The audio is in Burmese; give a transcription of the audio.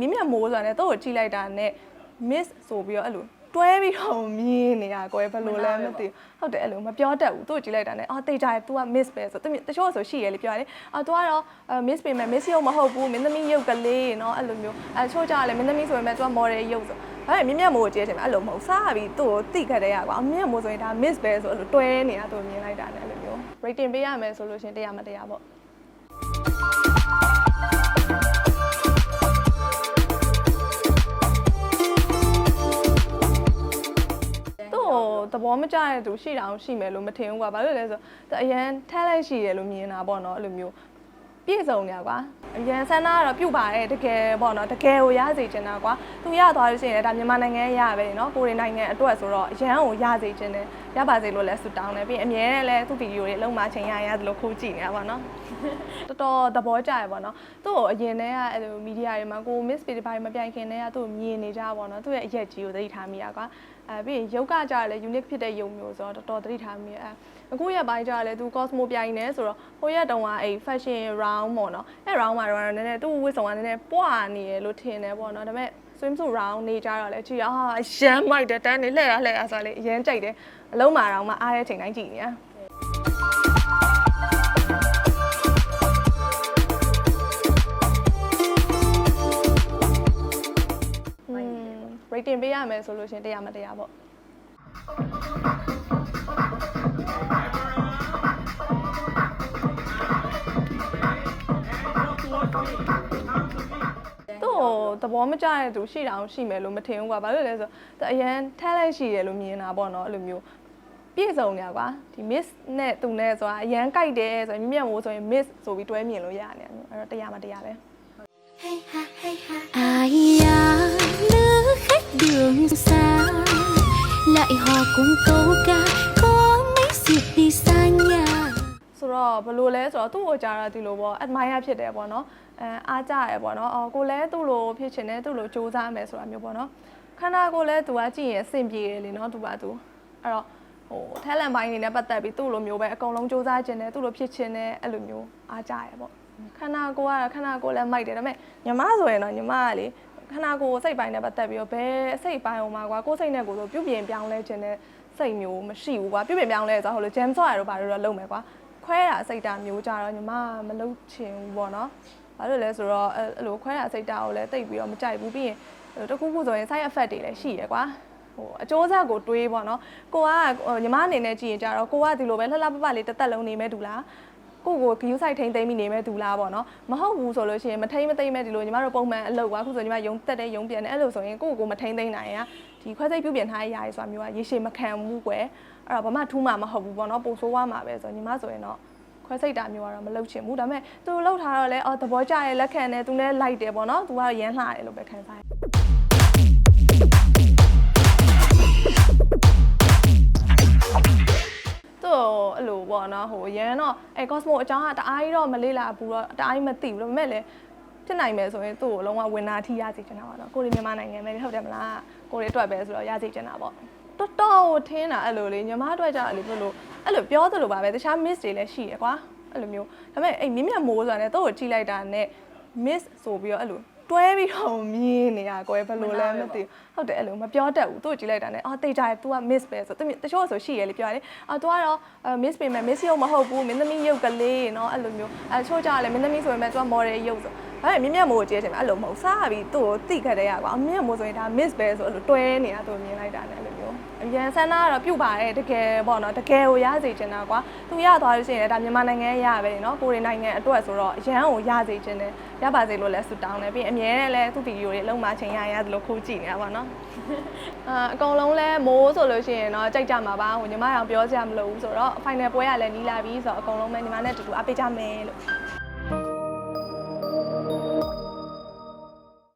မြင်မြမိုးဆိုတဲ့သူ့ကိုကြည့်လိုက်တာနဲ့ miss ဆိုပြီးတော့အဲ့လိုတွဲပြီးတော့မြင်နေတာကွယ်ဘယ်လိုလဲမသိဘူးဟုတ်တယ်အဲ့လိုမပြောတတ်ဘူးသူ့ကိုကြည့်လိုက်တာနဲ့အော်တေချာ तू က miss ပဲဆိုတချို့ဆိုရှိရလေပြောရတယ်အော် तू ကတော့ miss ပေမဲ့ miss ရုပ်မဟုတ်ဘူးမင်းသမီးရုပ်ကလေးနော်အဲ့လိုမျိုးအဲ့ချို့ကြလဲမင်းသမီးဆိုပေမဲ့ तू က model ရုပ်ဆိုဒါပေမဲ့မြင်မြမိုးကိုကြည့်တယ်အဲ့လိုမဟုတ်စားပြီးသူ့ကိုတိခတ်တဲ့ရကွာမြင်မြမိုးဆိုရင်ဒါ miss ပဲဆိုအဲ့လိုတွဲနေတာသူ့ကိုမြင်လိုက်တာနဲ့အဲ့လိုမျိုး rating ပေးရမယ်ဆိုလို့ရှင်တရားမတရားပေါ့ ကိုသဘောမကျတဲ့သူရှိတာအောင်ရှိမယ်လို့မထင်ဘူးကွာဘာလို့လဲဆိုတော့အရန် talent ရှိတယ်လို့မြင်တာပေါ့နော်အဲ့လိုမျိုးပြည့်စုံနေတာကွာအရန်ဆန္ဒကတော့ပြုတ်ပါတယ်တကယ်ပေါ့နော်တကယ်ကိုရစေချင်တာကွာသူရသွားလို့ရှိရင်လည်းဒါမြန်မာနိုင်ငံရပဲနော်ကိုရီနိုင်ငံအတွက်ဆိုတော့အရန်ကိုရစေချင်တယ် ရပါစေလို့လည်းဆုတောင်းတယ်ပြီးရင်အမြဲတမ်းလည်းသူ့ဗီဒီယိုတွေအလုံးမချိန်ရရသလိုခိုးကြည့်နေတာပေါ့နော်တော်တော်သဘောကျရပေါ့နော်သူ့ကိုအရင်တည်းကအဲ့လိုမီဒီယာတွေမှာကို miss ပေတပိုင်းမပြိုင်ခင်တည်းကသူ့ကိုမြင်နေကြပေါ့နော်သူ့ရဲ့အရက်ကြီးကိုသတိထားမိရကွာအဲပြီးရင်ရုပ်ကကြရလဲ unique ဖြစ်တဲ့ယုံမျိုးဆိုတော့တော်တော်သတိထားမိရအဲအခုရက်ပိုင်းကြရလဲသူ cosmo ပြိုင်နေဆိုတော့ဟိုရက်တုန်းကအဲ့ fashion round ပေါ့နော်အဲ့ round မှာတော့နည်းနည်းသူ့ဝတ်ဆောင်ကနည်းနည်းပွားနေရလို့ထင်တယ်ပေါ့နော်ဒါပေမဲ့ swimsuit round နေကြတော့လဲကြည့်ရဟာရမ်းမိုက်တယ်တန်းနေလှည့်ရလှည့်ရဆိုလေအရမ်းကြိုက်တယ်အလုံးမာတော့မှအားတဲ့ချိန်တိုင်းကြည့်နေရอืม rating ပေးရမယ်ဆိုလို့ရှရင်တရားမတရားပေါ့ သူ့ကိုသဘောမကျတဲ့သူရှိတာအောင်ရှိမယ်လို့မထင်ဘူးကွာဘာလို့လဲဆိုတော့အရန် talent ရှိတယ်လို့မြင်တာပေါ့နော်အဲ့လိုမျိုးပြည့်စုံနေတာကွာဒီ miss နဲ့သူနဲ့ဆိုတာအရန်ကြိုက်တယ်ဆိုရင်မြင့်မြတ်မိုးဆိုရင် miss ဆိုပြီးတွဲမြင်လို့ရတယ်အဲ့တော့တရားမတရားပဲ Ai à, lứa khách đường xa Lại hò cùng câu ca တော့ဘယ်လိုလဲဆိုတော့သူ့ကိုကြာတာဒီလိုပေါ့ admire ဖြစ်တယ်ပေါ့နော်အဲအားကြရပေါ့နော်အော်ကိုလည်းသူ့လိုဖြစ်ချင်တယ်သူ့လိုစူးစမ်းမယ်ဆိုတာမျိုးပေါ့နော်ခန္ဓာကိုယ်လည်းသူကကြည့်ရင်အဆင်ပြေတယ်လေနော်သူကသူအဲ့တော့ဟို talent ပိုင်းနေနဲ့ပတ်သက်ပြီးသူ့လိုမျိုးပဲအကုန်လုံးစူးစမ်းချင်တယ်သူ့လိုဖြစ်ချင်တယ်အဲ့လိုမျိုးအားကြရပေါ့ခန္ဓာကိုယ်ကခန္ဓာကိုယ်လည်းမိုက်တယ်ဒါပေမဲ့ညီမဆိုရင်တော့ညီမကလေခန္ဓာကိုယ်စိတ်ပိုင်းနဲ့ပတ်သက်ပြီးတော့ဘယ်စိတ်ပိုင်းဟိုမှာကွာကိုယ်စိတ်နဲ့ကိုယ်ဆိုပြုပြင်ပြောင်းလဲခြင်းနဲ့စိတ်မျိုးမရှိဘူးကွာပြုပြင်ပြောင်းလဲဆိုတော့ဟိုလို jam ဆော့ရတော့ဘာလို့တော့လုပ်မယ်ကွာ ခွဲတာစိတ်တာမျိုးကြတော့ညီမကမလုပ်ချင်ဘူးပေါ့နော်။ဘာလို့လဲဆိုတော့အဲ့အဲ့လိုခွဲတာစိတ်တာကိုလည်းတိတ်ပြီးတော့မကြိုက်ဘူးပြီးရင်ဟိုတစ်ခုခုဆိုရင် side effect တွေလည်းရှိရယ်ကွာ။ဟိုအကျိုးဆက်ကိုတွေးပေါ့နော်။ကိုကဟိုညီမအနေနဲ့ကြည့်ရင်ကြတော့ကိုကဒီလိုပဲလှလှပပလေးတစ်သက်လုံးနေမဲ့တူလား။ကိုကို view site ထိမ့်သိမ့်မိနေမဲ့တူလားပေါ့နော်မဟုတ်ဘူးဆိုလို့ရှိရင်မထိမ့်မသိမ့်မဲ့ဒီလိုညီမတို့ပုံမှန်အလုပ်ကွာအခုဆိုညီမရုံတက်တဲ့ရုံပြန်တယ်အဲ့လိုဆိုရင်ကိုကိုမထိမ့်သိမ့်နိုင်ရဒီခွဲစိတ်ပြုပြင်ထားရရဆိုတာမျိုးကရေရှည်မခံဘူးကွယ် အဲ့တော့ဘာမှထူးမှမဟုတ်ဘူးပေါ့နော်ပိုဆိုးသွားမှာပဲဆိုညီမဆိုရင်တော့ခွဲစိတ်တာမျိုးကတော့မလုပ်ချင်ဘူးဒါပေမဲ့သူလှုပ်ထားတော့လဲအော်သဘောကျရဲ့လက်ခံတယ်သူလည်းလိုက်တယ်ပေါ့နော်သူကတော့ရမ်းလှတယ်လို့ပဲခံစားရသူအဲ့လိုပေါ့နော်ဟိုရန်တော့အဲ Cosmo အကြောင်းကတအားကြီးတော့မလေးလာဘူးတော့တအားကြီးမသိဘူးဒါပေမဲ့လည်းဖြစ်နိုင်မယ်ဆိုရင်သူ့ကိုလုံးဝဝင်နာထိရစီချင်တာပေါ့နော်ကိုရီမြန်မာနိုင်ငံပဲဟုတ်တယ်မလားကိုရီအတွက်ပဲဆိုတော့ရစီချင်တာပေါ့ တော်တော်ကိုထင်းတာအဲ့လိုလေညီမတို့ကကြာအဲ့လိုဘယ်လိုအဲ့လိုပြောသလိုပါပဲတခြား miss တွေလည်းရှိတယ်ကွာအဲ့လိုမျိုးဒါပေမဲ့အဲ့မြင့်မြတ်မိုးဆိုတာနဲ့သူ့ကိုကြည့်လိုက်တာနဲ့ miss ဆိုပြီးတော့အဲ့လိုတွဲပြီးတော့မြင်နေရကွယ်ဘယ်လိုလဲမသိဘူးဟုတ်တယ်အဲ့လိုမပြောတတ်ဘူးသူ့ကိုကြည့်လိုက်တာနဲ့အော်တေချာရယ် तू က miss ပဲဆိုသူတချို့ဆိုရှိရယ်လေပြောရတယ်အော် तू ကတော့ miss ပေမဲ့ miss ရုပ်မဟုတ်ဘူးမင်းသမီးရုပ်ကလေးနော်အဲ့လိုမျိုးအဲ့ချို့ကြလဲမင်းသမီးဆိုပေမဲ့ तू က model ရုပ်ဆိုဒါပေမဲ့မြင့်မြတ်မိုးကိုကြည့်ရတယ်အဲ့လိုမဟုတ်စားပြီးသူ့ကိုတိခတ်တဲ့ရကွာမြင့်မိုးဆိုရင်ဒါ miss ပဲဆိုအဲ့လိုတွဲနေတာသူ့ကိုမြင်လိုက်တာနဲ့ အဲ့လိုမျိုးအရန်ဆန္ဒကတော့ပြုတ်ပါတယ်တကယ်ပေါ့နော်တကယ်ကိုရစေချင်တာကွာသူရသွားလို့ရှိရင်လည်းဒါမြန်မာနိုင်ငံရပဲเนาะကိုရီနိုင်ငံအတွက်ဆိုတော့အရန်ကိုရစေချင်တယ်ရပါစေလို့လည်းဆုတောင်းတယ်ပြီးရင်အမြဲတမ်းလည်းသူ့ဗီဒီယိုတွေအလုံးမချိန်ရရသလိုခိုးကြည့်နေတာပေါ့နော်အာအကုန်လုံးလဲမိုးဆိုလို့ရှိရင်တော့ကြိုက်ကြမှာပါဟိုညီမအောင်ပြောစရာမလိုဘူးဆိုတော့ final ပွဲကလည်းနီးလာပြီဆိုတော့အကုန်လုံးပဲညီမနဲ့အတူတူအားပေးကြမယ်လို့